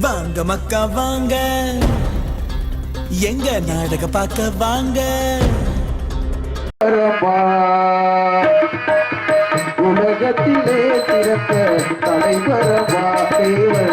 வாங்க மக்கா வாங்க. எங்க நாடக பார்க்க வாங்க. உலகத்திலே சிறந்த தலைவரமா தேவன்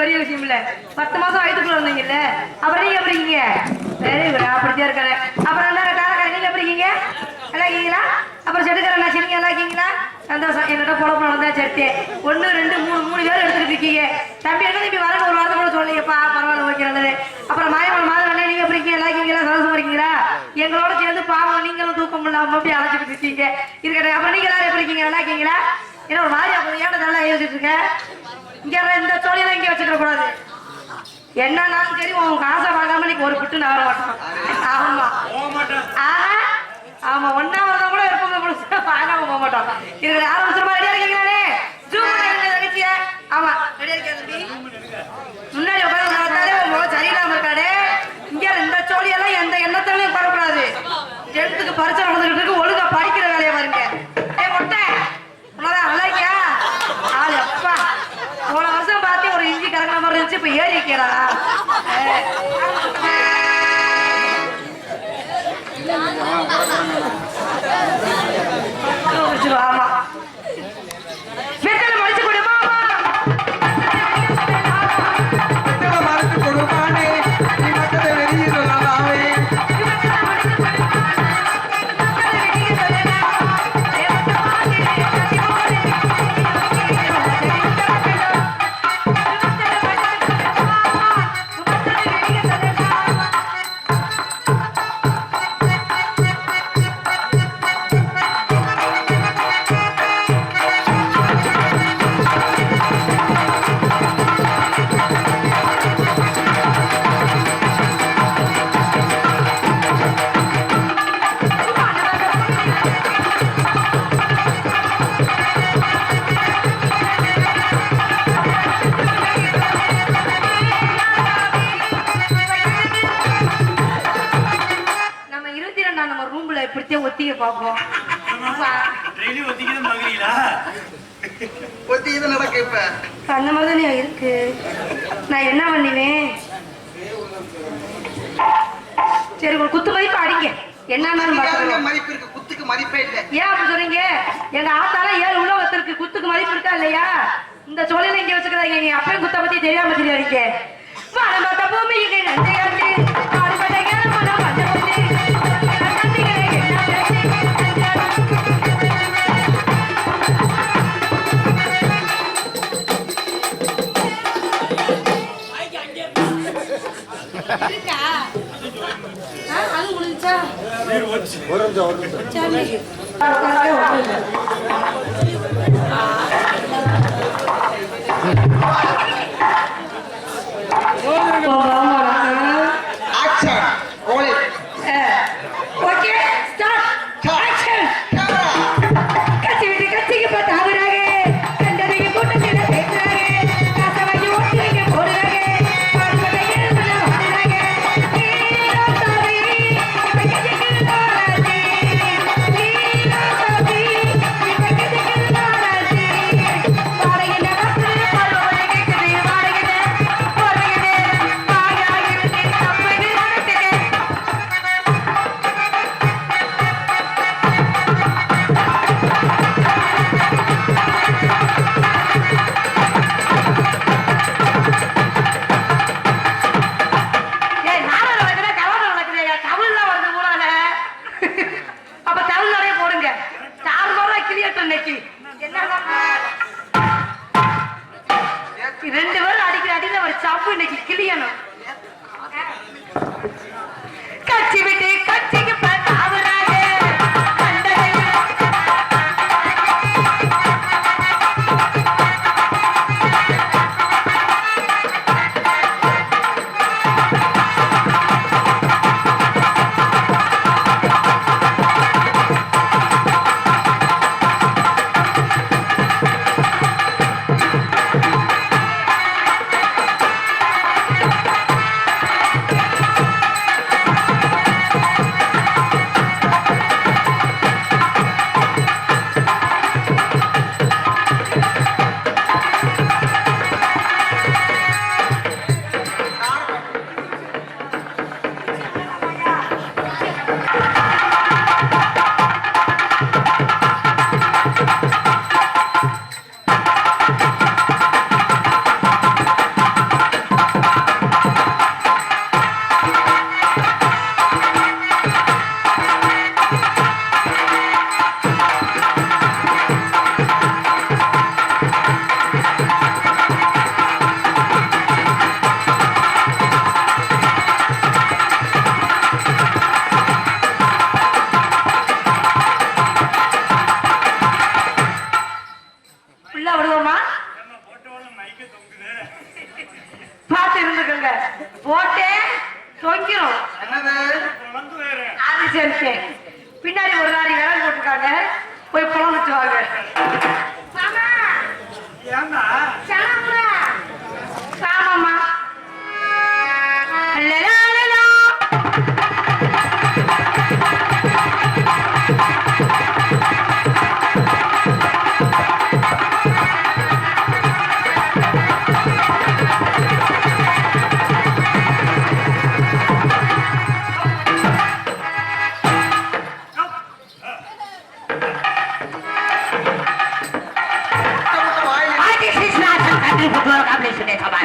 பெரிய விஷயம் இல்ல பத்து மாசம் வயிற்றுக்குள்ள இருந்தீங்கல்ல அப்புறம் நீங்க எப்படி இருக்கீங்க? சரி குட் அப்படித்தான் இருக்கிறேன் அப்புறம் என்ன காரக்கார நீங்க எப்படி இருக்கீங்க? நல்லா இருக்கீங்களா? அப்புறம் செடுக்கிற நான் சரிங்க நல்லா இருக்கீங்களா? சந்தோஷம். என்னோட பொழப்பு நடந்தா சரி ஒன்று ரெண்டு மூணு மூணு பேர் எடுத்துட்டு இருக்கீங்க. தம்பி என்ன தம்பி வரணும் ஒரு வாரத்தை கூட சொல்லிங்கப்பா பரவாயில்ல ஓகே நல்லது. அப்புறம் மாயமன் மாதம் அண்ணே நீங்க எப்படி இருக்கீங்க? நல்லா இருக்கீங்களா? சந்தோஷமா இருக்கீங்களா? எங்களோட சேர்ந்து பாவம் நீங்களும் தூக்கம் இல்லாம அப்படி அழைச்சிட்டு இருக்கீங்க. இருக்கட்டும். அப்புறம் நீங்க எல்லாரும் எப்படி இருக்கீங்க? நல்லா இருக்கீங்களா? ஏன்னா ஒரு மாதிரி அப்போ ஏன்னா நல்லா யோசிச்சுட்டு இங்க இந்த தொழிலாம் இங்க வச்சுக்க கூடாது. என்னன்னாலும் சரி உன் காசை வாங்காம நீ ஒரு புட்டு நகர மாட்டோம் ஆமா. ஆமா ஒன்னா வரதா கூட இருப்பாங்க வாங்காம போக மாட்டோம். இதுல ஆரம்பிச்சிருமா ரெடியா இருக்கீங்களே ஜூம் தகச்சிய ஆமா. ரெடியா இருக்கா முன்னாடி உட்காந்து நடத்தாலே முகம் சரியில்லாம இருக்காடே இங்க இந்த சோழியெல்லாம் எந்த எண்ணத்திலையும் உட்காரக்கூடாது டென்த்துக்கு பரிசு நடந்துகிட்டு இருக்கு ஒழுங்கா படிக்கிற வேலையை பாருங்க ஏ மொட்டை உன்னதான் நல்லா இருக்கியா ஆள் அப்பா போன வருஷம் பார்த்து ஒரு இஞ்சி கறக்கிற மாதிரி இருந்துச்சு இப்ப ஏறி சரி. ஆக்ஷன்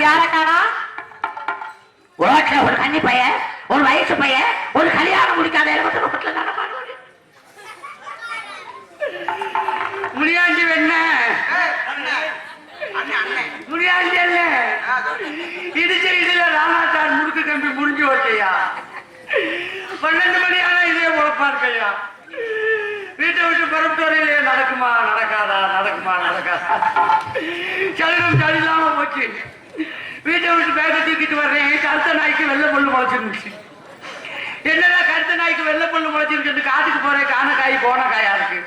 யார காணோம்? ரோட்ல ஒரு கன்னி பையன் ஒரு வயசு பையன் ஒரு கல்யாணம் முடிக்காத வெண்ண அண்ணன் அண்ணன் முனியாண்டி அல்ல இடிச்ச இடில ராமாச்சார் முடுக்கு கம்பி முடிஞ்சு வச்சையா பன்னெண்டு மணி ஆனா இதே உழப்பா இருக்கையா வீட்டை விட்டு புறப்பட்டு நடக்குமா? நடக்காதா? நடக்குமா? நடக்காதா? சளி இல்லாம போச்சு. வீட்டை விட்டு பேக்க தூக்கிட்டு வர்றேன். கருத்த நாய்க்கு வெள்ளை பொண்ணு முளைச்சிருந்துச்சு. என்னடா கருத்த நாய்க்கு வெள்ளை பொண்ணு முளைச்சிருக்குன்னு காட்டுக்கு போறேன். காணக்காய் கோணக்காயா இருக்கு.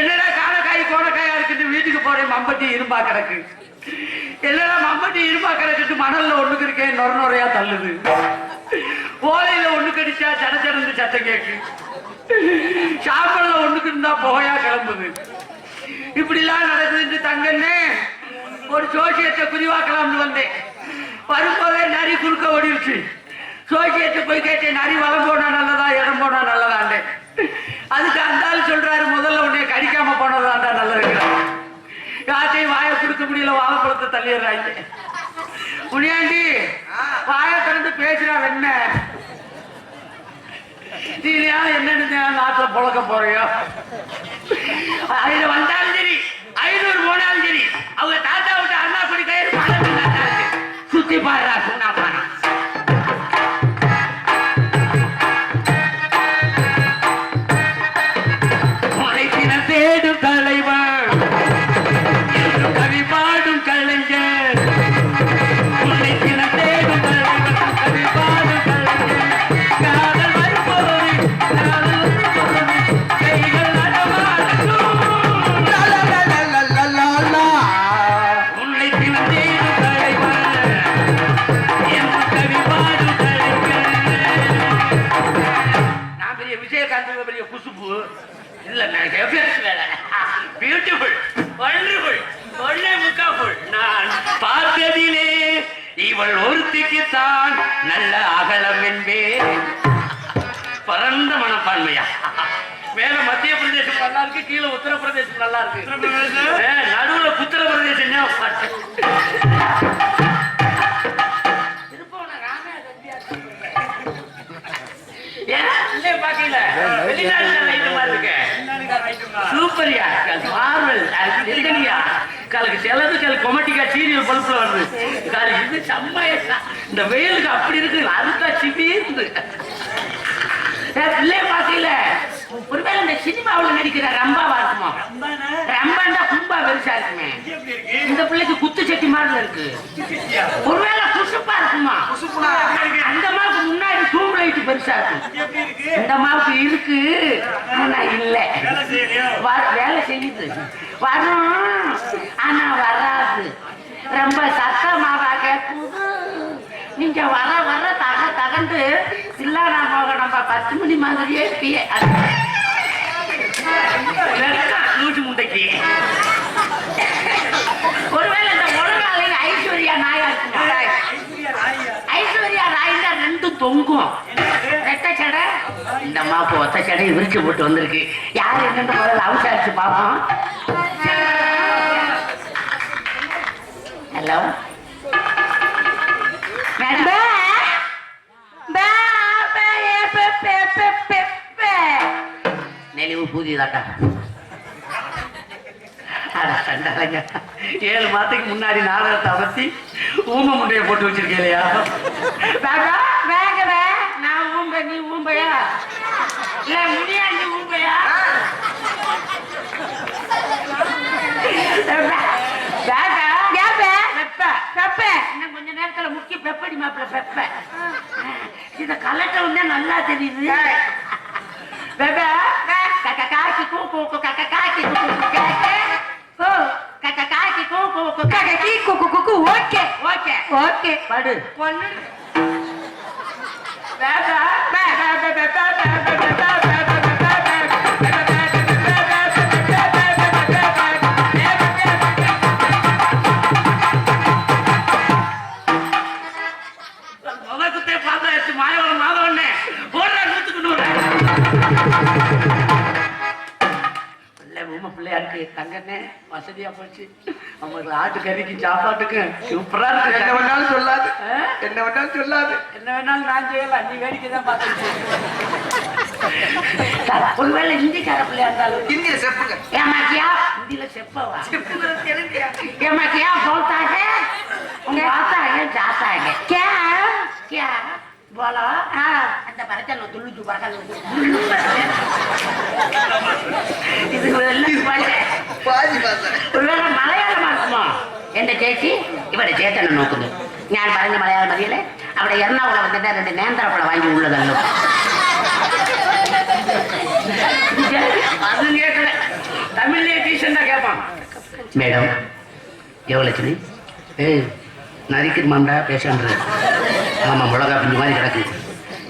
என்னடா காணக்காய் கோணக்காயா இருக்குன்னு வீட்டுக்கு போறேன். மம்பட்டி இரும்பா கிடக்கு. என்னடா மம்பட்டி இரும்பா கிடக்குட்டு மணல்ல ஒண்ணுக்கு இருக்கேன். நொர நொறையா தள்ளுது. ஓலையில ஒண்ணு கடிச்சா சட சடந்து சத்தம் கேட்கு சாம்பல்ல ஒண்ணுக்கு இருந்தா புகையா கிளம்புது. இப்படிலாம் நடக்குதுன்னு தங்கன்னு ஒரு சோசியத்தை குறிவாக்கலாம்னு வந்தேன். வரும்போதே நரி குறுக்க ஓடிடுச்சு. சோசியத்தை போய் கேட்டேன் நரி வளம் போனா நல்லதா இடம் போனா நல்லதாண்டு அதுக்கு அந்த ஆள் சொல்றாரு முதல்ல உன்னை கடிக்காம போனதாண்டா நல்லது. யார்ட்டையும் வாயை கொடுக்க முடியல வாழைப்பழத்தை தள்ளிடுறாங்க. முனியாண்டி வாயை திறந்து பேசுறா என்ன? நீ என்ன என்னன்னு நாட்டுல புழக்க போறியோ? அதுல வந்தாலும் சரி ஐநூறு போனாலும் சரி அவங்க தாத்தா விட்டு அண்ணா குடி கயிறு சுத்தி பாடுறா சொன்னா உத்தரப்பிரதேசம் நல்லா இருக்கு ஏ, நடுவுல உத்தரப்பிரதேசம் சூப்பர்யா மார்வல் நெருங்கனியா காலுக்கு செலவு கால் கொமட்டிக்கா சீரியல் பல்புல வருது. காலு இது செம்மையா இந்த வெயிலுக்கு அப்படி இருக்கு. அதுக்கா சிபிந்து பிள்ளை பாக்கல ஒருவேளை இந்த சினிமாவுல நடிக்கிற ரம்பாவா இருக்குமா ரம்பாண்டா கும்பா பெருசா இருக்குமே. இந்த பிள்ளைக்கு குத்து சட்டி மாதிரி இருக்கு. ஒருவேளை குசுப்பா இருக்குமா? அந்த மாவுக்கு முன்னாடி டூப் லைட் பெருசா இருக்கு. இந்த மாவுக்கு இருக்கு. ஆனா இல்ல. வேலை செய்யுது. வரும் ஆனா வராது. ரொம்ப சத்தமாவா கேட்குது நீங்க வர வர தக தகண்டு இல்ல நம்ம நம்ம பத்து மணி மாதிரியே இருக்கியே. நூற்றி முண்டைக்கு. ஒருவேளை இந்த உலகாலையில ஐஸ்வர்யா நாயா ஐஸ்வர்யா ராயில ரெண்டும் தொங்கும். ரெட்டை சடை? இந்த மாப்பு ஒத்த சடையை விரிச்சு போட்டு வந்திருக்கு. யார் என்னன்னு முதல்ல அவசாரிச்சு பார்ப்போம். ஹலோ அட சண்டாளங்க. ஏழு மாதத்துக்கு முன்னாடி நாடகத்தை அமர்த்தி ஊம முட்டையை போட்டு வச்சிருக்கேலையா நான் ஊம்ப நீ ஊம்பையா? இல்ல முடியா நீ ஊம்பையா? கொஞ்ச நேரத்துல முக்கிய பெப்படி மாப்பிள்ள பெப்ப. இத கலட்ட உடனே நல்லா தெரியுது. பெப்ப கக்க காக்கி கூ கூ கூ கக்க காக்கி கூ கூ கூ கேக்க கூ கக்க காக்கி கூ கூ கூ கக்க கீ கூ கூ கூ கூ ஓகே ஓகே ஓகே படு பெப்ப எனக்கு தங்கண்ணே வசதியா போச்சு. அவங்களுக்கு ஆட்டுக்கறிக்கு சாப்பாட்டுக்கு சூப்பரா இருக்கு. என்ன வேணாலும் சொல்லாது. என்ன வேணாலும் சொல்லாது. என்ன வேணாலும் நான் செய்யலாம். நீ வேடிக்கை தான் பார்த்துட்டு ஒருவேளை ஹிந்திக்கார பிள்ளையா இருந்தாலும். ஹிந்தியில செப்புங்க. ஏமா கியா செப்பவா? செப்புங்கிறது தெலுங்கியா ஏமா கியா போல்தாங்க உங்க ஆத்தாங்க ஜாத்தாங்க கியா கியா போலா? அந்த பரச்சல் துள்ளு துப்பாக்கா இது பாதி பாசம் ஒருவேளை மலையாள மாசமா എന്റെ ചേച്ചി ഇവിടെ ചേട്ടനെ നോക്കുന്നു ഞാൻ പറഞ്ഞ മലയാളം മതിയല്ലേ അവിടെ എറണാകുളം വന്നിട്ട് രണ്ട് നേന്ത്രപ്പഴ വാങ്ങി ഉള്ളതല്ലോ അത് കേട്ട തമിഴിലെ ടീച്ചറിന്റെ കേപ്പാണ് மேடம் ஜெயலட்சுமி ஏய் நரிக்குமாண்டா பேசுன்றது ஆமாம் மிளகா பிஞ்சு மாதிரி கிடக்கு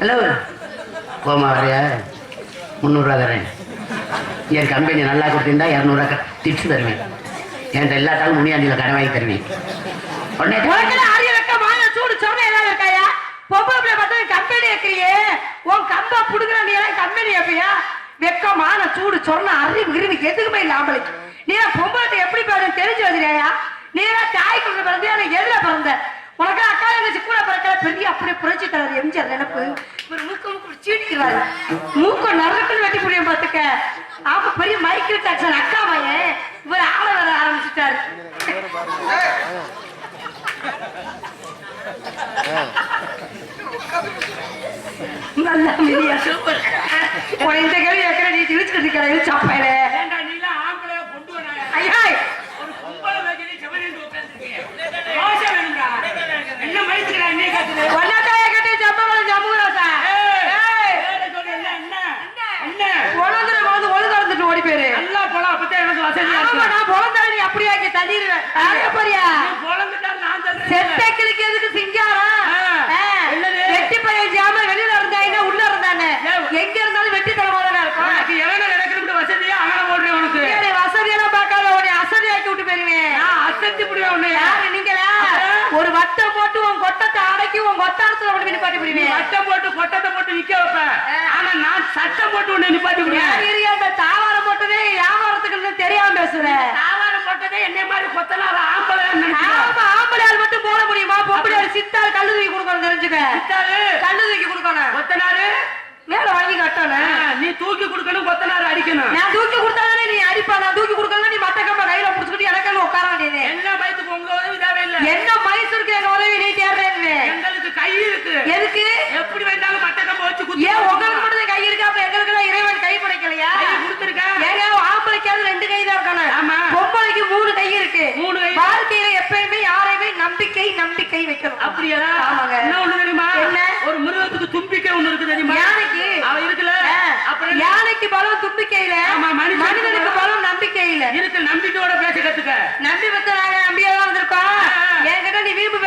ஹலோ கோமா வரையா முந்நூறுரூவா தரேன் என் கம்பெனி நல்லா கொடுத்திருந்தா இரநூறுவா டிப்ஸ் தருவேன். என்கிட்ட எல்லாத்தாலும் முனியாண்டியில் கடை வாங்கி தருவேன். உடனே அறிய அரிய வைக்க மான சூடு சொன்ன ஏதாவது இருக்காயா? பொம்பளை பார்த்தா கம்பெனி வைக்கிறியே உன் கம்பா புடுங்குற நீ எல்லாம் கம்பெனி வைப்பியா வெக்கமான சூடு சொன்ன அறிவு கிருவி எதுக்குமே இல்ல ஆம்பளைக்கு நீ எல்லாம் பொம்பளை எப்படி பாருன்னு தெரிஞ்சு வச்சிருக்கியா? நீ எல்லாம் தாய் குழந்தை பிறந்து எதுல பிறந்த. உனக்கு அக்கா எங்க கூட பிறக்கல பெரிய அப்படியே புரட்சி தலைவர் எம்ஜிஆர் நினைப்பு இவர் மூக்க மூக்கு சீடிக்கிறாரு மூக்க நறுக்குன்னு வெட்டி முடியும் பாத்துக்க ஆமா பெரிய மைக்கேல் ஜாக்சன் அக்கா பையன் இவர் ஆள வர ஆரம்பிச்சுட்டாரு. நல்லா மினியா சூப்பர் உன இந்த கேள்வி கேட்கிற நீ இருக்கிற இழுச்சு அப்பையில ஐயா ஒன்னாக்காய கட்டி ஜம்பவளம் ஜம்புகிறா உணர்ந்துட்டு வந்து ஒழுங்கு ஓடி போயிரு. ஆமா நான் பொழந்தாரு நீ அப்படியே இங்க தள்ளிடுவேன். யாரையா போறியா? செத்த கிளிக்கு எதுக்கு சிங்காரம் ஆ. ஆ. என்னது? வெட்டி பையன் ஜாம வெளியில இருந்தாயினா உள்ள இருந்தானே எங்க இருந்தாலும் வெட்டி தரமா தானே இருக்கும் நீ வசதியெல்லாம் பார்க்காத உன்னை அசதியாக்கி விட்டு போயிருவேன் யாரு நீங்களா ஒரு வட்டம் போட்டு உன் கொட்டத்தை அடக்கி உன் கொத்தாரத்துல கொண்டு போய் நிப்பாட்டி போட்டு கொட்டத்தை போட்டு நிக்க வைப்பேன் ஆனா நான் சட்டம் போட்டு உன்னை நிப்பாட்டி யார் விடுவேன் இரியா அந்த தாவாரம் போட்டதே வியாபாரத்துக்கு தெரியாம பேசுறேன் போட்டதே என்னை மாதிரி கொத்தனார் ஆம்பளை ஆமா ஆம்பளையால் மட்டும் போட முடியுமா? பொம்பளையால் சித்தாள் கல்லு தூக்கி கொடுக்கணும் தெரிஞ்சுக்க. கல்லு தூக்கி கொடுக்கணும். கொத்தனாரு? மேல வாங்கி கட்டணும். நீ தூக்கி கொடுக்கணும் கொத்தனார் அடிக்கணும். நான் தூக்கி கொடுத்தாதானே நீ அடிப்பா? நான் தூக்கி கொடுக்கல நீ மட்ட கம்ப கையில புடிச்சுக்கிட்டு எனக்கு உட்கார வேண்டியது என்ன பயத்துக்கு உங்க உதவி தேவையில்லை என்ன மைசூருக்கு எங்க உதவி நீ தேடுறேன்னு எங்களுக்கு கை இருக்கு எதுக்கு எப்படி வேண்டாலும் மட்டை கம்ப வச்சு குத்தி ஏன் உங்களுக்கு மட்டும் கை இருக்கு? அப்ப எங்களுக்கு இறைவன் கை படைக்கலையா? கை கொடுத்திருக்கேன் ஏங்க ஆம்பளைக்காவது ரெண்டு கை தான் இருக்கணும். ஆமா. பொம்பளைக்கு மூணு கை இருக்கு. மூணு கை. வாழ்க்கையில எப்பயுமே யாரையுமே நம்பிக்கை நம்பிக்கை வைக்கணும். அப்படியா? ஆமாங்க. என்ன ஒண்ணு தெரியுமா? என்ன? ஒரு மிருகத்துக்கு தும்பிக்கை ஒண்ணு இருக்கு தெரியுமா? யானைக்கு? அவ இருக்குல்ல. அப்புறம்? யானைக்கு பலம் தும்பிக்கையில ஆமா, மனிதனுக்கு பலம். நம்பிக்கையில. இருக்கு நம்பிக்கையோட பேச கத்துக்க. நம்பி பத்த நாங்க நம்பியெல்லாம் வந்திருக்கோம். என்கிட்ட நீ வீம்பு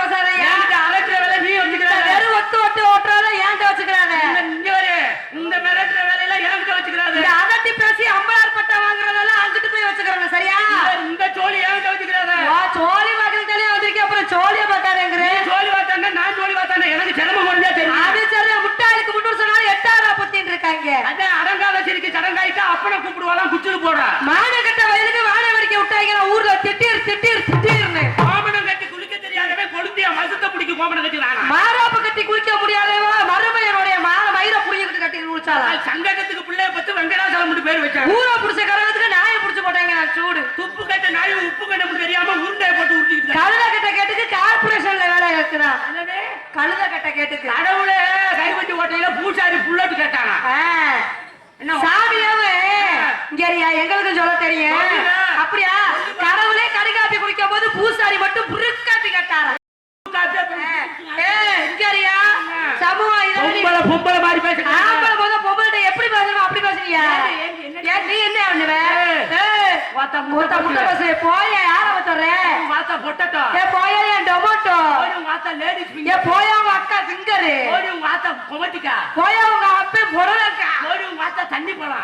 என்கிட்ட அலட்டுற வேலை நீ வச்சுக்கிறாத. வெறும் ஒத்து ஒட்டு ஓட்டுறால ஏன்ட்ட வச்சுக்கிறாத இந்த இங்க வரு இந்த மிரட்டுற வேலையெல்லாம் என்கிட்ட வச்சுக்கிறாத இந்த அதட்டி பேசி அம்பலார் பட்டா வாங்குறதெல்லாம் அங்கிட்டு போய் வச்சுக்கிறாங்க சரியா இந்த சோழி என்கிட்ட வச்சுக்கிறாத வா, சோழி தெளிவா வந்திருக்கேன் அப்புறம் சோழிய பார்த்தாருங்கிறேன் சோழி வாத்தாண்டா நான் சோழி வாத்தாண்டா எனக்கு சிரமம் முடிஞ்சா தெரியும் அது சரி முட்டாளுக்கு முன்னூறு சொன்னாலும் எட்டாயிரம் புத்தின்னு இருக்காங்க. அதான் அடங்கால சிரிக்கு சடங்காயிட்டா அப்பனை கூப்பிடுவாளாம் குச்சிட்டு போடா மானகட்ட வயலுக்கு வாழ வரைக்க விட்டாங்க ஊர்ல திட்டீர் திட்டீர் திட்டீர்னு கோமணம் கட்டி குளிக்க தெரியாதவன் கொளுத்தியா மசத்தை பிடிக்க கோமணம் கட்டி நானா மாறாப்பு கட்டி குளிக்க முடியாதவா? மருமையனுடைய மான மயிர புடிங்கிட்டு கட்டி குளிச்சாலா சங்கடத்துக்கு பிள்ளைய பத்து வெங்கடாசலம் பேர் வச்சாங்க. ஊரை புடிச்ச கரகத்துக்கு நாயை புடிச்சு போட்டாங்க நான் சூடு நாய் உப்பு கட்ட தெரியாம உருண்டையை போட்டு உருட்டிட்டு கழுத கட்ட கேட்டுக்கு கார்பரேஷன்ல வேலை இருக்குதான் கழுத கட்ட கேட்டுக்கு. கடவுளே கைவண்டி ஓட்டையில பூசாரி புல்லட்டு கேட்டானா? சாமியாவே இங்கறியா எங்களுக்கு சொல்ல தெரியும். அப்படியா? கடவுளே கடுகாப்பி குடிக்கும் போது பூசாரி மட்டும் புருக்காப்பி கட்டாரா? சமூகம் பொம்பளை பொம்பளை மாதிரி பேசுறேன் பொம்பளைட்ட எப்படி பேசணும் அப்படி பேசுறியா நீ என்ன பண்ணுவ? போய? யார போய என் டொமேட்டோ? போய உங்க அக்கா குமட்டிக்கா போய உங்க அப்பே போலாம்.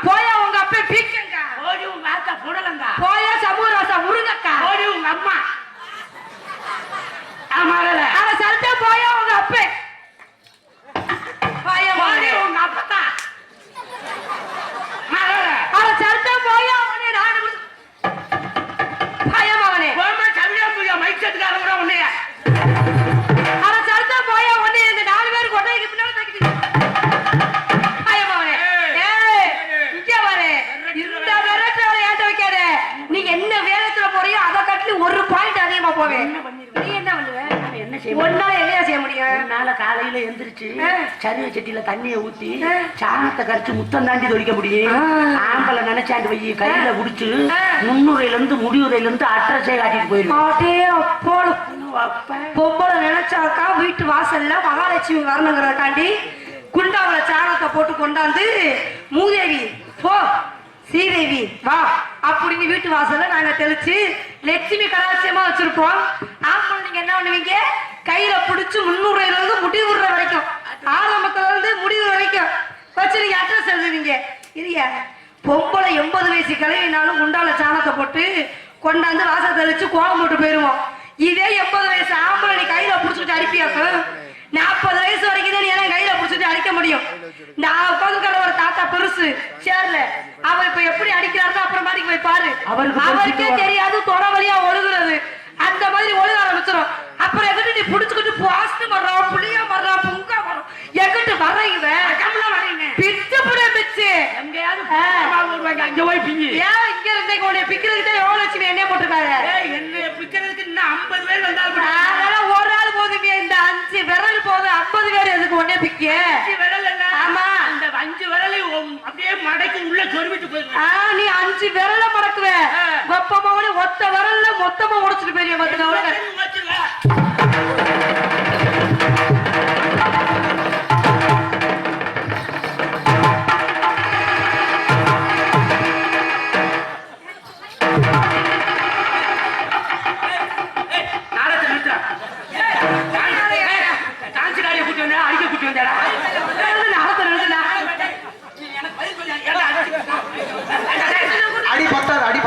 போய உங்க அப்பே போய் கையில குடிச்சு. முன்னுரையில இருந்து முடிவுரையில இருந்து அட்ரஸே காட்டிட்டு அப்போல பொம்பளை நினைச்சாக்கா வீட்டு வாசல்ல மகாலட்சுமி வரணுங்கிறதுக்காண்டி குண்டாவுல சாணத்தை போட்டு கொண்டாந்து மூதேவி போ ஸ்ரீதேவி வா. அப்படின்னு வீட்டு வாசல்ல நாங்க தெளிச்சு லட்சுமி கலாட்சியமா வச்சிருப்போம். ஆம்பளை நீங்க என்ன பண்ணுவீங்க? கையில புடிச்சு முன்னூறுல இருந்து முடிவுற வரைக்கும். ஆரம்பத்துல இருந்து முடிவு வரைக்கும். வச்சு நீங்க அட்ரஸ் எழுதுவீங்க. இல்லையா பொம்பளை எண்பது வயசு கிளவினாலும் குண்டால சாணத்தை போட்டு கொண்டாந்து வாசல் தெளிச்சு கோலம் போட்டு போயிருவோம். இதே எண்பது வயசு ஆம்பளை நீ கையில புடிச்சுட்டு அடிப்பியாக்கும் நாற்பது வயசு வரைக்கும் தான் நீ எல்லாம் கையில புடிச்சுட்டு அடிக்க முடியும். நான் உட்காந்து ஒரு தாத்தா பெருசு சேர்ல. அவ இப்ப எப்படி அடிக்கிறாருன்னு அப்புறம் மாதிரி போய் பாரு. அவருக்கு. தெரியாது தொட வழியா ஒழுகுறது. அந்த மாதிரி ஒழுக ஆரம்பிச்சிடும் அப்புறம் எங்கிட்ட நீ புடிச்சுக்கிட்டு பாஸ்ட் மரம் புளியா மரம் புங்கா மரம் எங்கிட்ட வர்றீங்க பிச்சு புட பிச்சு அங்க போய் பிங்கி. ஏன் இங்க இருந்தே உன்னை பிக்கிறதுக்கு தான் எவ்வளவு லட்சுமி என்ன பிக்கிறதுக்கு இன்னும் 50 பேர் வந்தால் கூட அதெல்லாம் ஒரு ஆள் போதுமே இந்த அஞ்சு விரல் போதும். ஐம்பது பேர் எதுக்கு ஒன்னே பிக்க விரல் என்ன? ஆமா. அந்த அஞ்சு விரலையும் உம் அப்படியே மடக்கி உள்ள சொருவிட்டு போயிருவேன். ஆ, நீ அஞ்சு விரல மடக்குவ ஆ. கொப்பமாவனே ஒத்த விரல்ல மொத்தமா உடைச்சிட்டு போயிருவேன் பாத்துக்க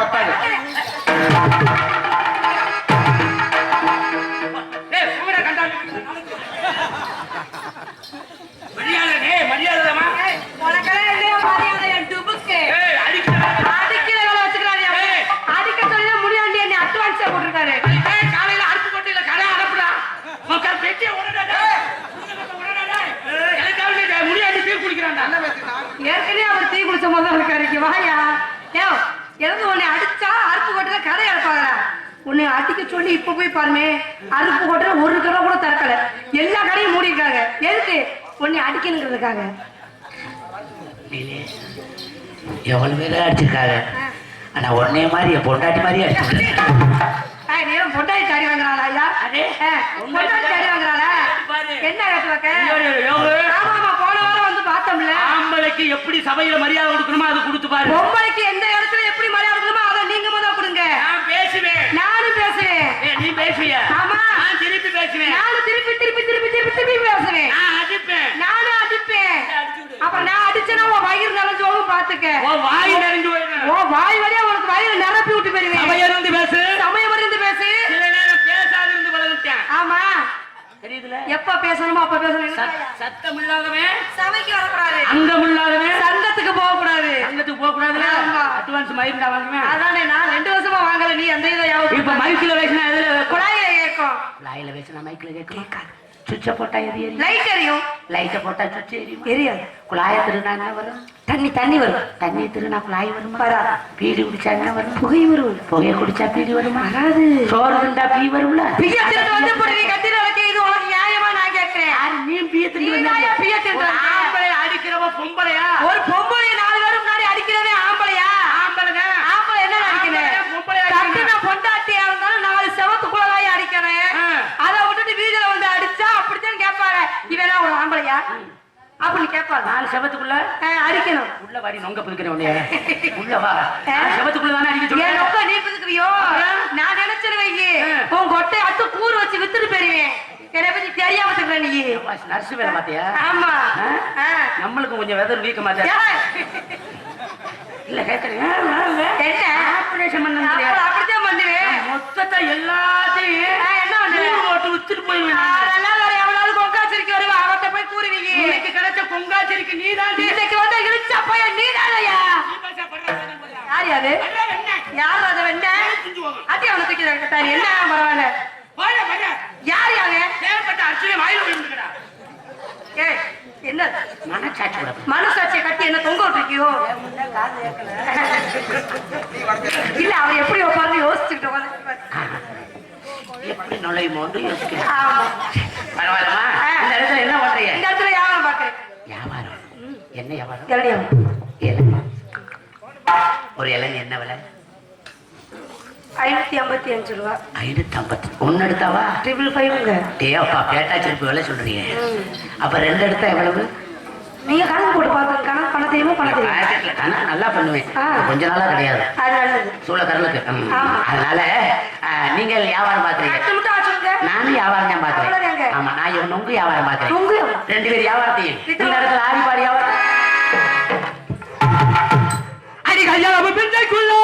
பத்தாது அடி போய் பாருமே. அருப்பு கொட்டுல ஒரு கடை கூட திறக்கல எல்லா கடையும் மூடி இருக்காங்க எதுக்கு? உன்னை அடிக்கணுங்கிறதுக்காக. எவ்வளவு பேரை அடிச்சிருக்காங்க? ஆனா உன்னைய மாதிரி என் பொண்டாட்டி மாதிரி அடிச்சிருக்காங்க ஏய், நீ ஏன் பொண்டாட்டி சாடி வாங்குறாளா ஐயா? அடே, ஏ, பொண்டாட்டி சாடி வாங்குறாளா? பாரு. என்ன பார்த்தோம்ல. ஆம்பளைக்கு எப்படி சபையில மரியாதை கொடுக்கணுமோ அது கொடுத்து பாரு. பொம்பளைக்கு எந்த இடத்துல எப்படி மரியாதை கொடுக்கணுமோ அதை நீங்க முதல் கொடுங்க நான் பேசுவேன் நானும் பேசுவேன் ஏய், நீ பேசுவிய ஆமா. நான் திருப்பி பேசுவேன் நானும் திருப்பி திருப்பி திருப்பி திருப்பி திருப்பி பேசுவேன் நான் அடிப்பேன் நானும் அடிப்பேன் அப்ப நான் அடிச்சேன்னா உன் வயிறு நிறைஞ்சு போகும் பாத்துக்க உன் வாய் நிறைஞ்சு உன் வாய் வழியா உனக்கு வயிறு நிரப்பி விட்டு போயிருவேன் சபையிலிருந்து பேசு. சமயம் இருந்து பேசு. சில நேரம் பேசாது இருந்து பழகிட்டேன். ஆமா. தெரியுதுல? எப்ப பேசணுமோ அப்ப பேசணும். சத்- சத்தம் இல்லாதவன் சபைக்கு வரக்கூடாது. அங்கம் இல்லாதவன் சங்கத்துக்கு போக கூடாது சங்கத்துக்கு போக. அட்வான்ஸ் மயிருந்தா வாங்குவேன். அதானே நான் ரெண்டு வருஷமா வாங்கல நீ அந்த இதை இப்ப மைக்கில் பேசினா எதுல? குழாயில கேட்கும் பேசினா மைக்கில் கேட்கும்? சுவிட்ச போட்டா எரி எரி லைட் எரியும். லைட்டை போட்டா சுவிட்ச் எரியும்? எரியாது. குழாய திருநா என்ன வரும்? தண்ணி தண்ணி வரும். தண்ணி திருநா குழாய் வருமா? வராது. பீடி குடிச்சா என்ன வரும்? புகை வரும். புகைய குடிச்சா பீடி வருமா? வராது. சோறு திண்டா பீ வரும்ல? நியாயமா நான் கேட்கிறேன் நீ பீய தாயா பிய வந்த? ஆம்பளை அடிக்கிறவ பொம்பளையா ஒரு பொம்பளை நாலு பேரும் முன்னாடி அடிக்கிறதே ஆம்பளையா ஆம்பளைங்க ஆம்பளை என்ன ஆம்பளையா, அடிக்கணும் பொம்பளையா அடிக்கணும். கட்டுன பொண்டாட்டியா இருந்தாலும் நாலு செவத்துக்குள்ளதாய் அடிக்கிறேன் ஆ. அதை விட்டுட்டு வீதியில வந்து அடிச்சா அப்படித்தான் கேட்பாங்க இவனா ஒரு ஆம்பளையா நாலு செவத்துக்குள்ள அடிக்கணும். உள்ள வாடி நொங்க புதுக்கிறேன் உன்னைய. உள்ள வா. செவத்துக்குள்ள தானே அடிக்க நீ புதுக்குவியோ? நான் நினைச்சிரு வையி உன் கொட்டை அத்து கூறு வச்சு வித்துட்டு போயிருவேன். என்னை பத்தி தெரியாம இருக்கிற நீ. நர்ஸ் வேலை பாத்தியா ஆமா. நம்மளுக்கு கொஞ்சம் வெதர் வீக்க? இல்ல என்ன? ஆபரேஷன் பண்ண அப்புறம் அப்படித்தான் பண்ணுவேன். மொத்தத்தை எல்லாத்தையும் என்ன பண்ணுவேன்? வித்துட்டு போயிருவேன். எவனாவது கொக்காச்சிரிக்கு வருவா. அவட்ட போய் கூறுவீங்க. இன்னைக்கு கிடைச்ச பொங்காச்சேரிக்கு நீ தான் இன்னைக்கு வந்து இழுச்சா பையன் நீ தானையா யார் யாரு யார் அதை? வெண்ண அட்டி அவனை தூக்கி கட்டாரு என்ன? பரவாயில்ல. யார் யாரு தேவைப்பட்ட அர்ச்சனை வாயில ஏ என்ன? மனச்சாட்சி கூட மனசாட்சியை கட்டி என்ன தொங்க விட்டுருக்கியோ? இல்ல அவர் எப்படி உட்காந்து யோசிச்சுக்கிட்டு எப்படி நுழையுமோன்னு யோசிக்கிறேன். பரவாயில்லமா இந்த இடத்துல என்ன பண்றீங்க? இந்த இடத்துல வியாபாரம் பாக்குறேன் வியாபாரம்? என்ன வியாபாரம்? இளநியம். இளநீ ஒரு இளநீ என்ன விலை? ஐநூத்தி ஐம்பத்தி அஞ்சு ரூபா. ஐநூத்தி ஐம்பத்தி ஒன்னு எடுத்தாவா? ட்ரிபிள் ஃபைவ்ங்க டே அப்பா பேட்டா செருப்பு விலை சொல்றீங்க. அப்ப ரெண்டு எடுத்தா எவ்வளவு? நீங்க கணக்கு போட்டு பார்த்து கணக்கு பண்ண தெரியுமா? பண்ண தெரியுமா கணக்கு நல்லா பண்ணுவேன். கொஞ்ச நாளா கிடையாது. சூழ கடலுக்கு அதனால நீங்க வியாபாரம் பாக்குறீங்க நானும் வியாபாரம் தான் பாக்குறேன் ஆமா நான் இவன் உங்க வியாபாரம் பாக்குறேன் ரெண்டு பேர் வியாபாரத்தையும் இந்த இடத்துல ஆடி பாடி வியாபாரம். அடி கல்யாணம் பெண்ணைக்குள்ளே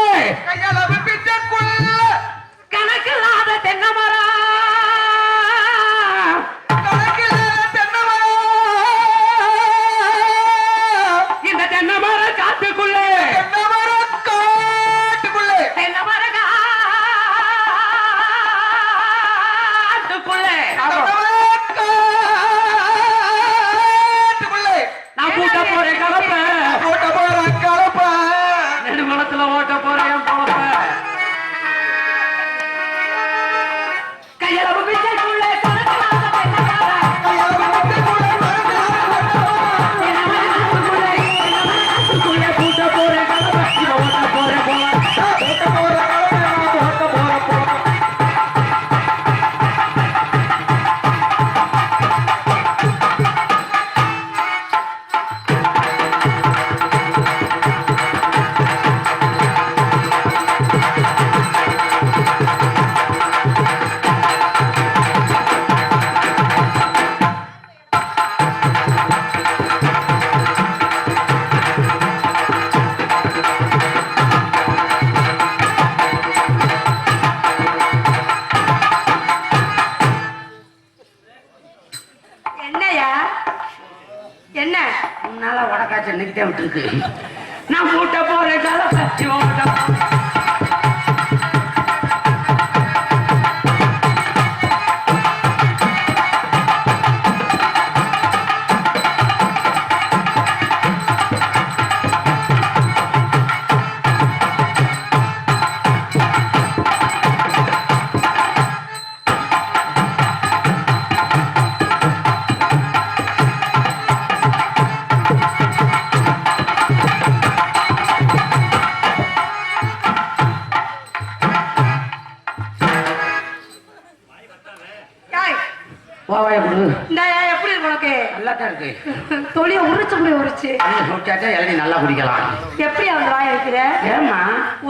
குடிச்சாச்சா இளநீ நல்லா குடிக்கலாம். எப்படி அவன் வாய் வைக்கிற ஏமா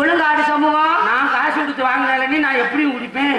ஒழுங்காடு சமூகம். நான் காசு கொடுத்து வாங்கினாலே நான் எப்படியும் குடிப்பேன்.